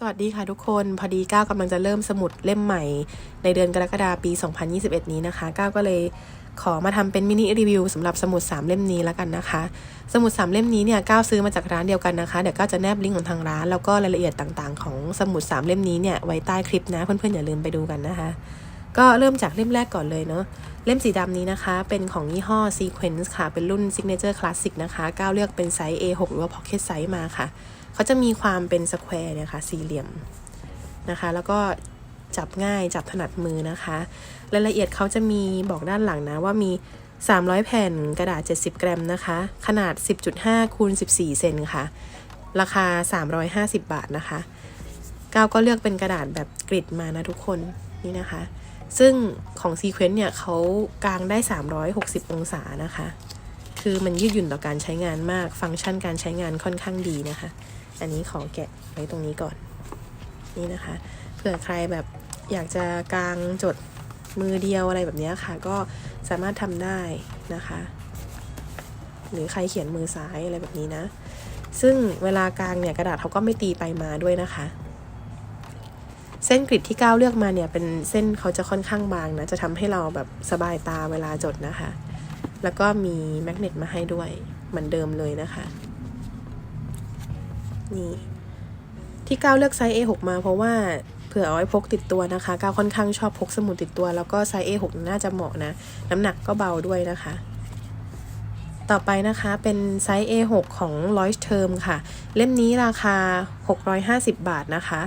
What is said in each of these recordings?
สวัสดีค่ะทุกคนพอดีก้าวกำลังจะเริ่มสมุดเล่มใหม่ ในเดือนกรกฎาปี 2021 นี้นะคะก้าวก็เลยขอมาทำเป็นมินิรีวิวสำหรับสมุด3เล่มนี้แล้วกันนะคะ สมุด3เล่มนี้เนี่ยก้าวซื้อมาจากร้านเดียวกันนะคะเดี๋ยวก้าวจะแนบลิงก์ของทางร้าน แล้วก็รายละเอียดต่างๆ ของสมุด3เล่มนี้เนี่ยไว้ใต้คลิปนะเพื่อนๆอย่าลืมไปดูกันนะคะ ก็เริ่มจากเล่มแรกก่อนเลยเนาะเล่มสีดำนี้นะคะ เป็นของยี่ห้อ Sequence ค่ะ เป็นรุ่น Signature Classic นะคะ ก้าวเลือกเป็นไซส์ A6 หรือว่า Pocket Size มาค่ะ เขาจะมีความเป็นสแควร์เนี่ยค่ะ สี่เหลี่ยมนะคะ แล้วก็จับง่ายจับถนัดมือนะคะ รายละเอียดเขาจะมีบอกด้านหลังนะว่ามี 300 แผ่นกระดาษ 70 กรัมนะคะ ขนาด 10.5คูณ14 เซนค่ะ ราคา 350 บาทนะคะ ก้าวก็เลือกเป็นกระดาษแบบกริดมานะทุกคนนี่นะคะ ซึ่งของซีเควนต์เนี่ยเขากางได้ 360 องศานะคะ คือมันยืดหยุ่นต่อการใช้งานมาก ฟังก์ชันการใช้งานค่อนข้างดีนะคะ อันนี้ขอแกะไว้ตรงนี้ก่อน นี่นะคะ เผื่อใครแบบอยากจะกางจดมือเดียวอะไรแบบนี้ค่ะ ก็สามารถทำได้นะคะ หรือใครเขียนมือซ้ายอะไรแบบนี้นะ ซึ่งเวลากางเนี่ยกระดาษเขาก็ไม่ตีไปมาด้วยนะคะ เส้นกริดที่ก้าวเลือกมาเนี่ยเป็นเส้นเขาจะค่อนข้างบางนะ จะทำให้เราแบบสบายตาเวลาจดนะคะ แล้วก็มีแมกเนตมาให้ด้วยเหมือนเดิมเลยนะคะ นี่ที่ก้าวเลือกไซส์ A6 มาเพราะว่าเผื่อเอาไว้พกติดตัวนะคะก้าวค่อนข้างชอบพกสมุดติดตัว แล้วก็ไซส์ A6 น่าจะเหมาะนะ น้ำหนักก็เบาด้วยนะคะ ต่อไปนะคะเป็นไซส์ A6 ของ l o i s Term ค่ะ เล่มนี้ราคา 650 บาทนะคะ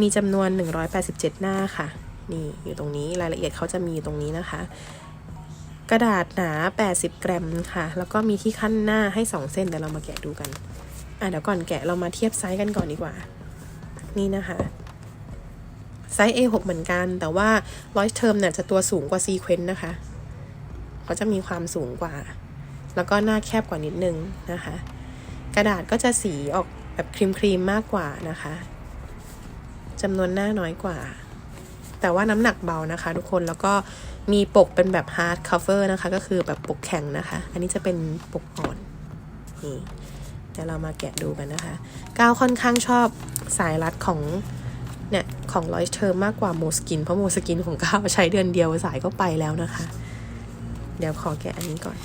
มีจำนวน 187 หน้าค่ะ นี่อยู่ตรงนี้รายละเอียดเขาจะมีตรงนี้นะคะ กระดาษหนา 80 กรัมค่ะ แล้วก็มีที่ขั้นหน้าให้ 2 เส้นเดี๋ยวเรามาแกะดูกัน อะเดี๋ยวก่อนแกะเรามาเทียบไซส์กันก่อนดีกว่า นี่นะคะไซส์ A6 เหมือนกัน แต่ว่าร้อยเทอมเนี่ยจะตัวสูงกว่าซีเควนต์นะคะ เขาจะมีความสูงกว่า แล้วก็หน้าแคบกว่านิดนึงนะคะ กระดาษก็จะสีออกแบบครีมครีมมากกว่านะคะจำนวนหน้าน้อยกว่า แต่ว่าน้ำหนักเบานะคะ ทุกคนแล้วก็มีปกเป็นแบบ hard cover นะคะ ก็คือแบบปกแข็งนะคะ อันนี้จะเป็นปกอ่อนนี่เดี๋ยวเรามาแกะดูกันนะคะก้าวค่อนข้างชอบสายรัดของเนี่ยของลอยเทอร์มากกว่าโมสกิน เพราะโมสกินของก้าวใช้เดือนเดียวสายก็ไปแล้วนะคะ เดี๋ยวขอแกะอันนี้ก่อน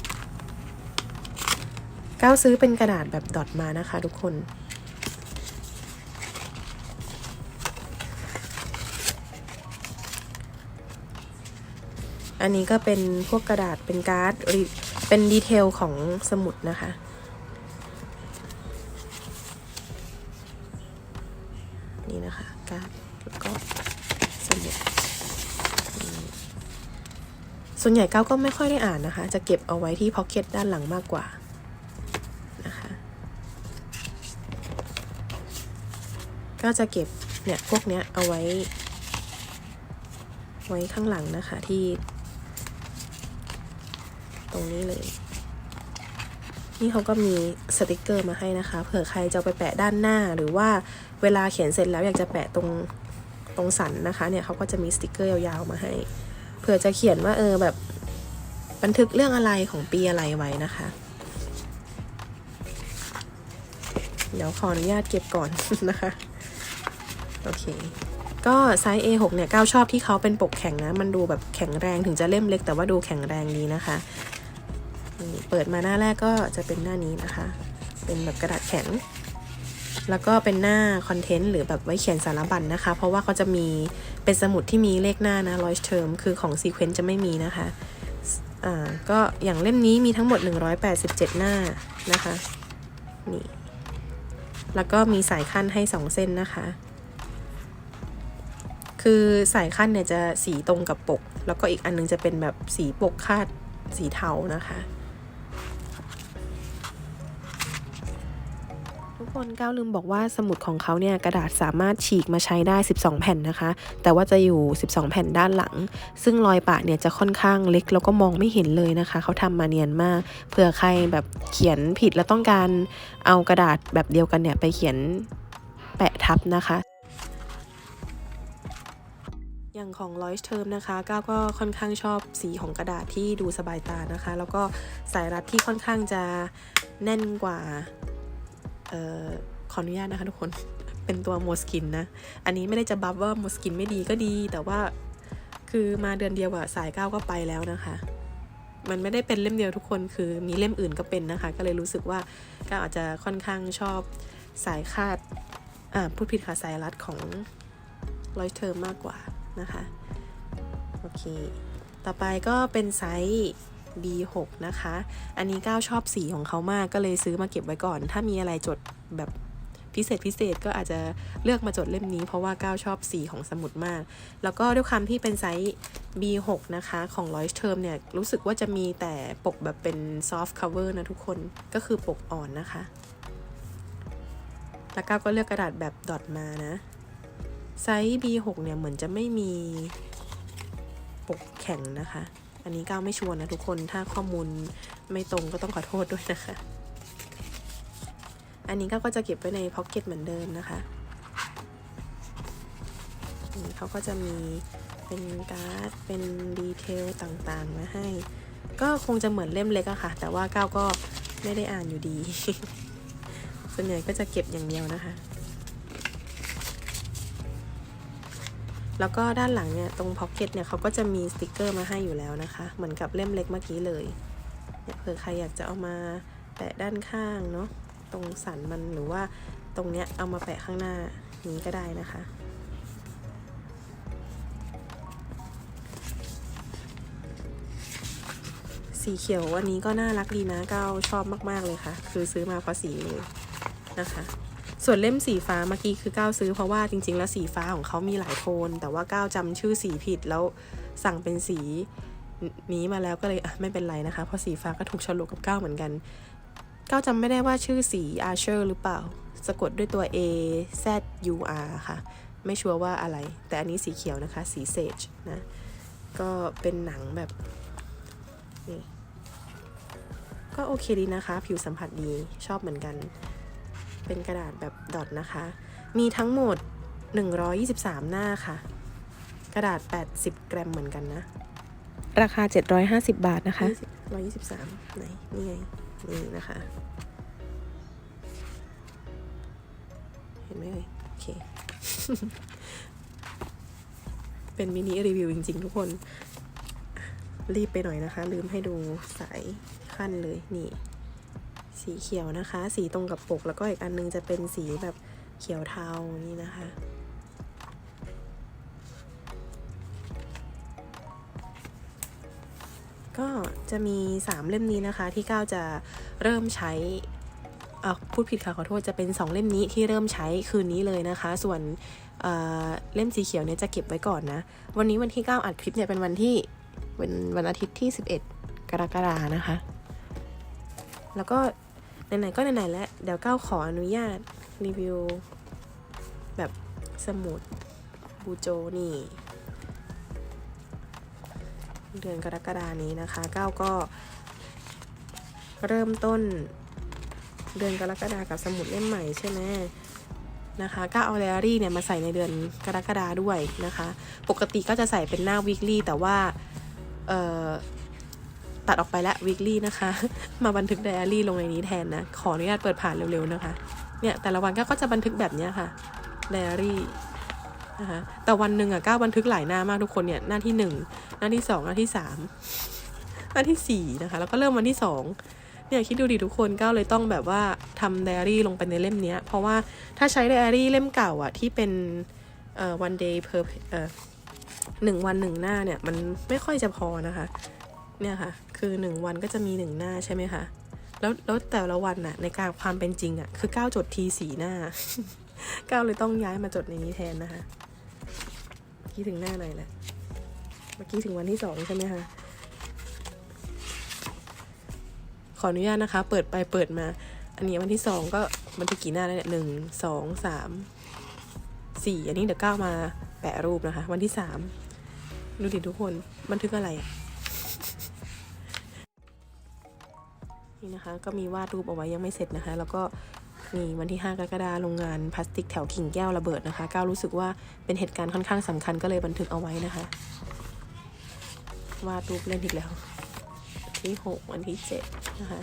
ก้าวซื้อเป็นกระดาษแบบดอทมานะคะทุกคน อันนี้ก็เป็นพวกกระดาษเป็นการ์ดเป็นดีเทลของสมุดนะคะ นี่นะคะการ์ดแล้วก็สมุดส่วนใหญ่ก้าวก็ไม่ค่อยได้อ่านนะคะ จะเก็บเอาไว้ที่พ็อกเก็ตด้านหลังมากกว่านะคะ ก็จะเก็บเนี่ยพวกเนี้ยเอาไว้ ไว้ข้างหลังนะคะที่ ตรงนี้เลย นี่เขาก็มีสติกเกอร์มาให้นะคะ เผื่อใครจะไปแปะด้านหน้าหรือว่าเวลาเขียนเสร็จแล้วอยากจะแปะตรงตรงสันนะคะเนี่ยเขาก็จะมีสติกเกอร์ยาวๆมาให้ เผื่อจะเขียนว่าเออแบบบันทึกเรื่องอะไรของปีอะไรไว้นะคะ เดี๋ยวขออนุญาตเก็บก่อนนะคะ โอเค ก็ไซส์ A6 เนี่ยก้าวชอบที่เขาเป็นปกแข็งนะ มันดูแบบแข็งแรงถึงจะเล่มเล็กแต่ว่าดูแข็งแรงดีนะคะ เปิดมาหน้าแรกก็จะเป็นหน้านี้นะคะ เป็นแบบกระดาษแข็ง แล้วก็เป็นหน้าคอนเทนต์หรือแบบไว้เขียนสารบัญนนะคะ เพราะว่าเขาจะมีเป็นสมุดที่มีเลขหน้านะรอยเทอมคือของซีเควนต์จะไม่มีนะคะ อ่า ก็อย่างเล่มนี้มีทั้งหมด 187 หน้านะคะ นี่แล้วก็มีสายขั้นให้ 2 เส้นนะคะ คือสายขั้นเนี่ยจะสีตรงกับปก แล้วก็อีกอันนึงจะเป็นแบบสีปกคาดสีเทานะคะ ทุกคนก้าวลืมบอกว่าสมุดของเขาเนี่ยกระดาษสามารถฉีกมาใช้ได้ 12 แผ่นนะคะ แต่ว่าจะอยู่ 12 แผ่นด้านหลัง ซึ่งรอยปะเนี่ยจะค่อนข้างเล็กแล้วก็มองไม่เห็นเลยนะคะ เขาทำมาเนียนมาก เผื่อใครแบบเขียนผิดแล้วต้องการเอากระดาษแบบเดียวกันเนี่ยไปเขียนแปะทับนะคะ อย่างของ l o i s Term นะคะก้าวก็ค่อนข้างชอบสีของกระดาษที่ดูสบายตานะคะ แล้วก็สายรัดที่ค่อนข้างจะแน่นกว่าออขออนุญาตนะคะทุกคนเป็นตัวโมสกินนะ อันนี้ไม่ได้จะบัฟว่าโมสกินไม่ดีก็ดี แต่ว่าคือมาเดือนเดียวอะสายเก้าก็ไปแล้วนะคะ มันไม่ได้เป็นเล่มเดียวทุกคนคือมีเล่มอื่นก็เป็นนะคะ ก็เลยรู้สึกว่าก็อาจจะค่อนข้างชอบสายคาดอ่าพูดผิดค่ะสายรัดของรอยเทอมมากกว่า นะคะ โอเค ต่อไปก็เป็นไซส์ B6 นะคะ อันนี้ก้าวชอบสีของเขามากก็เลยซื้อมาเก็บไว้ก่อน ถ้ามีอะไรจดแบบพิเศษพิเศษก็อาจจะเลือกมาจดเล่มนี้ เพราะว่าก้าวชอบสีของสมุดมาก แล้วก็ด้วยความที่เป็นไซส์ B6 นะคะ ของ r o y s Term เนี่ย รู้สึกว่าจะมีแต่ปกแบบเป็น soft cover นะทุกคนก็คือปกอ่อนนะคะ แล้วก้าวก็เลือกกระดาษแบบดอทมานะ ไซส์ B6 เนี่ยเหมือนจะไม่มีปกแข็งนะคะ อันนี้ก้าวไม่ชวนนะทุกคน ถ้าข้อมูลไม่ตรงก็ต้องขอโทษด้วยนะคะ อันนี้ก้าวก็จะเก็บไว้ในพ็อกเก็ตเหมือนเดิมนะคะนี่เขาก็จะมีเป็นการ์ด เป็นดีเทลต่างๆมาให้ ก็คงจะเหมือนเล่มเล็กอะค่ะ แต่ว่าก้าวก็ไม่ได้อ่านอยู่ดี ส่วนใหญ่ก็จะเก็บอย่างเดียวนะคะ แล้วก็ด้านหลังเนี่ยตรงพ็อกเก็ตเนี่ยเขาก็จะมีสติกเกอร์มาให้อยู่แล้วนะคะ เหมือนกับเล่มเล็กเมื่อกี้เลยเนี่ยเผื่อใครอยากจะเอามาแปะด้านข้างเนาะตรงสันมันหรือว่าตรงเนี้ยเอามาแปะข้างหน้านี้ก็ได้นะคะ สีเขียวอันนี้ก็น่ารักดีนะก้าวชอบมาก ๆ เลยค่ะ คือซื้อมาเพราะสีเลยนะคะ ส่วนเล่มสีฟ้าเมื่อกี้คือก้าวซื้อเพราะว่าจริง ๆ แล้วสีฟ้าของเขามีหลายโทน แต่ว่าก้าวจำชื่อสีผิดแล้วสั่งเป็นสีนี้มาแล้วก็เลยอะไม่เป็นไรนะคะ เพราะสีฟ้าก็ถูกฉลกกับก้าวเหมือนกันก้าวจำไม่ได้ว่าชื่อสีอาเชอร์หรือเปล่า สะกดด้วยตัว A Z U R ค่ะ ไม่ชัวร์ว่าอะไร แต่อันนี้สีเขียวนะคะ สีเซจนะ ก็เป็นหนังแบบนี่ก็โอเคดีนะคะ ผิวสัมผัสดีชอบเหมือนกัน เป็นกระดาษแบบดอทนะคะ มีทั้งหมด 123 หน้าค่ะ กระดาษ 80กรัมเหมือนกันนะ ราคา 750 บาทนะคะ 123 ไหน นี่ไง นี่นะคะ เห็นไหมเอ่ยโอเค เป็นมินิรีวิวจริง ๆ ทุกคน รีบไปหน่อยนะคะ ลืมให้ดูสายขั้นเลย นี่ สีเขียวนะคะ สีตรงกับปก แล้วก็อีกอันนึงจะเป็นสีแบบเขียวเทานี่นะคะ ก็จะมี 3 เล่มนี้นะคะ ที่ก้าวจะเริ่มใช้อะพูดผิดค่ะขอโทษจะเป็น 2 เล่มนี้ที่เริ่มใช้คืนนี้เลยนะคะ ส่วนเเล่มสีเขียวเนี่ยจะเก็บไว้ก่อนนะ วันนี้วันที่ 9 อัดคลิปเนี่ยเป็นวันที่เป็นวันอาทิตย์ที่ 11 กรกฎานะคะ แล้วก็ไหนๆก็ไหนๆแล้วเดี๋ยวก้าวขออนุญาตรีวิว แบบสมุดบูโจนี่ เดือนกรกฎานี้นะคะก้าวก็เริ่มต้นเดือนกรกฎากับสมุดเล่มใหม่ใช่ไหมนะคะก้าเอาไดอารี่เนี่ยมาใส่ในเดือนกรกฎาด้วยนะคะ ปกติก็จะใส่เป็นหน้า weekly แต่ว่าเอ่อ ตัดออกไปแล้ว weekly นะคะ มาบันทึกไดอารี่ลงในนี้แทนนะ ขออนุญาตเปิดผ่านเร็วๆนะคะ เนี่ยแต่ละวันก็จะบันทึกแบบนี้ค่ะไดอารี่นะคะแต่วันหนึ่งอะก้าวบันทึกหลายหน้ามากทุกคนเนี่ยหน้าที่หนึ่งหน้าที่สองหน้าที่สามหน้าที่สี่นะคะ แล้วก็เริ่มวันที่สองเนี่ยคิดดูดิทุกคนก้าวเลยต้องแบบว่าทำไดอารี่ลงไปในเล่มเนี้ยเพราะว่าถ้าใช้ไดอารี่เล่มเก่าอะที่เป็นเอ่อ one day per เอ่อหนึ่งวันหนึ่งหน้าเนี่ยมันไม่ค่อยจะพอนะคะ เนี่ยค่ะ คือหนึ่งวันก็จะมีหนึ่งหน้าใช่ไหมคะแล้วแล้วแต่ละวันน่ะในการความเป็นจริงอะคือก้าวจดทีสีหน้าก้าวเลยต้องย้ายมาจดในนี้แทนนะคะเมื่อกี้ถึงหน้าหน่อยแหละเมื่อกี้ถึงวันที่สองใช่ไหมคะขออนุญาตนะคะ เปิดไปเปิดมา อันนี้วันที่สองก็บันทึกกี่หน้าแล้วเนี่ยหนึ่งสองสามสี่อันนี้เดี๋ยวก้าวมาแปะรูปนะคะ วันที่สามดูดิทุกคนบันทึกอะไรอะ นี่นะคะก็มีวาดรูปเอาไว้ยังไม่เสร็จนะคะ แล้วก็นี่วันที่ 5 กรกฎาคมโรงงานพลาสติกแถวกิ่งแก้วระเบิดนะคะก้าวรู้สึกว่าเป็นเหตุการณ์ค่อนข้างสำคัญก็เลยบันทึกเอาไว้นะคะ วาดรูปเล่นอีกแล้ววันที่ 6 วันที่ 7 นะคะ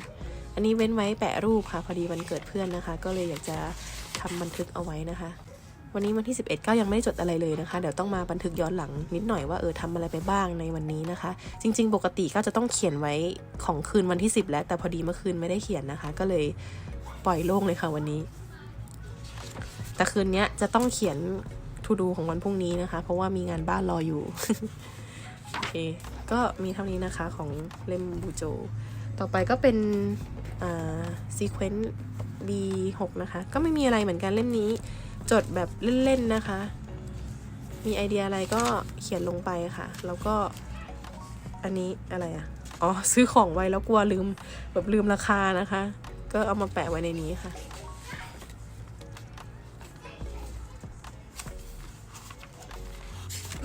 อันนี้เว้นไว้แปะรูปค่ะ พอดีวันเกิดเพื่อนนะคะ ก็เลยอยากจะทำบันทึกเอาไว้นะคะ วันนี้วันที่ 11ก็ยังไม่ได้จดอะไรเลยนะคะ เดี๋ยวต้องมาบันทึกย้อนหลังนิดหน่อยว่าเออทำอะไรไปบ้างในวันนี้นะคะ จริง ๆ ปกติก็จะต้องเขียนไว้ของคืนวันที่ 10 แล้ว แต่พอดีเมื่อคืนไม่ได้เขียนนะคะ ก็เลยปล่อยโล่งเลยค่ะวันนี้ แต่คืนนี้จะต้องเขียนทูดูของวันพรุ่งนี้นะคะ เพราะว่ามีงานบ้านรออยู่โอเค ก็มีเท่านี้นะคะของเล่มบูโจ ต่อไปก็เป็นอ่าซีเควนต์ B6 นะคะ ก็ไม่มีอะไรเหมือนกันเล่มนี้ จดแบบเล่นๆนะคะ มีไอเดียอะไรก็เขียนลงไปค่ะ แล้วก็อันนี้อะไรอะอ๋อซื้อของไว้แล้วกลัวลืมแบบลืมราคานะคะ ก็เอามาแปะไว้ในนี้ค่ะ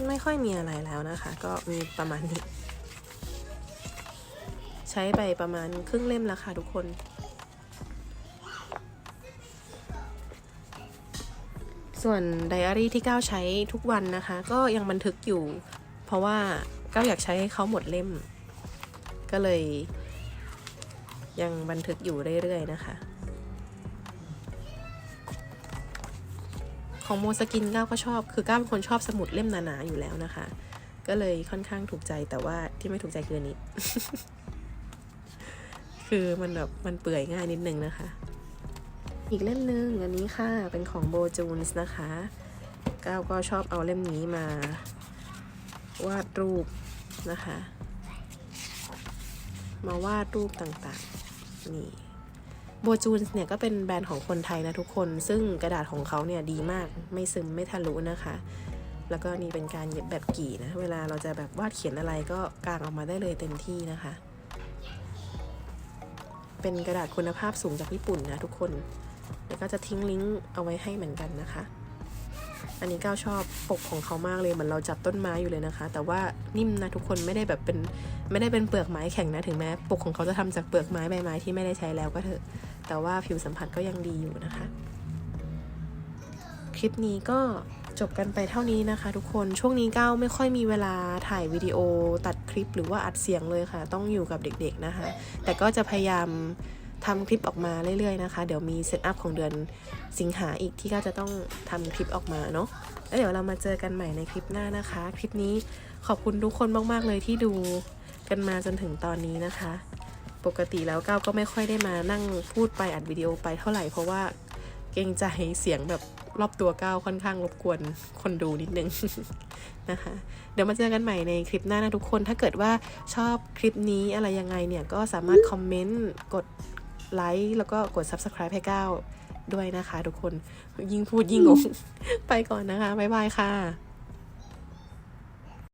ไม่ค่อยมีอะไรแล้วนะคะ ก็มีประมาณนี้ ใช้ไปประมาณครึ่งเล่มแล้วค่ะทุกคน ส่วนไดอารี่ที่ก้าวใช้ทุกวันนะคะ ก็ยังบันทึกอยู่ เพราะว่าก้าวอยากใช้ให้เขาหมดเล่ม ก็เลย ยังบันทึกอยู่เรื่อยๆนะคะ ของโมสกินก้าวก็ชอบ คือก้าวเป็นคนชอบสมุดเล่มหนาๆอยู่แล้วนะคะ ก็เลยค่อนข้างถูกใจแต่ว่าที่ไม่ถูกใจคือนี้ คือมันแบบมันเปื่อยง่ายนิดนึงนะคะ อีกเล่มหนึ่งอันนี้ค่ะเป็นของโบจูนส์นะคะก้าวก็ชอบเอาเล่มนี้มาวาดรูปนะคะ มาวาดรูปต่างๆนี่โบจูนส์เนี่ยก็เป็นแบรนด์ของคนไทยนะทุกคน ซึ่งกระดาษของเขาเนี่ยดีมากไม่ซึมไม่ทะลุนะคะ แล้วก็นี่เป็นการเย็บแบบกี่นะ เวลาเราจะแบบวาดเขียนอะไรก็กางออกมาได้เลยเต็มที่นะคะ เป็นกระดาษคุณภาพสูงจากญี่ปุ่นนะทุกคน แล้วก็จะทิ้งลิงก์เอาไว้ให้เหมือนกันนะคะ อันนี้ก้าวชอบปกของเขามากเลยเหมือนเราจับต้นไม้อยู่เลยนะคะ แต่ว่านิ่มนะทุกคนไม่ได้แบบเป็นไม่ได้เป็นเปลือกไม้แข็งนะถึงแม้ปกของเขาจะทำจากเปลือกไม้ใบไม้ที่ไม่ได้ใช้แล้วก็เถอะ แต่ว่าผิวสัมผัสก็ยังดีอยู่นะคะ คลิปนี้ก็จบกันไปเท่านี้นะคะ ทุกคนช่วงนี้ก้าวไม่ค่อยมีเวลาถ่ายวิดีโอตัดคลิปหรือว่าอัดเสียงเลยค่ะ ต้องอยู่กับเด็กๆนะคะ แต่ก็จะพยายาม ทำคลิปออกมาเรื่อยๆนะคะ เดี๋ยวมีเซตอัพของเดือนสิงหาอีกที่ก็จะต้องทำคลิปออกมาเนาะแล้วเดี๋ยวเรามาเจอกันใหม่ในคลิปหน้านะคะ คลิปนี้ขอบคุณทุกคนมากๆเลยที่ดูกันมาจนถึงตอนนี้นะคะ ปกติแล้วก้าวก็ไม่ค่อยได้มานั่งพูดไปอัดวิดีโอไปเท่าไหร่เพราะว่าเกรงใจเสียงแบบรอบตัวก้าวค่อนข้างรบกวนคนดูนิดนึงนะคะ เดี๋ยวมาเจอกันใหม่ในคลิปหน้านะทุกคน ถ้าเกิดว่าชอบคลิปนี้อะไรยังไงเนี่ย ก็สามารถคอมเมนต์ กด ไลค์แล้วก็กด Subscribe ให้ก้าวด้วยนะคะ ทุกคนยิ่งพูดยิ่งงงไปก่อนนะคะ บ๊ายบายค่ะ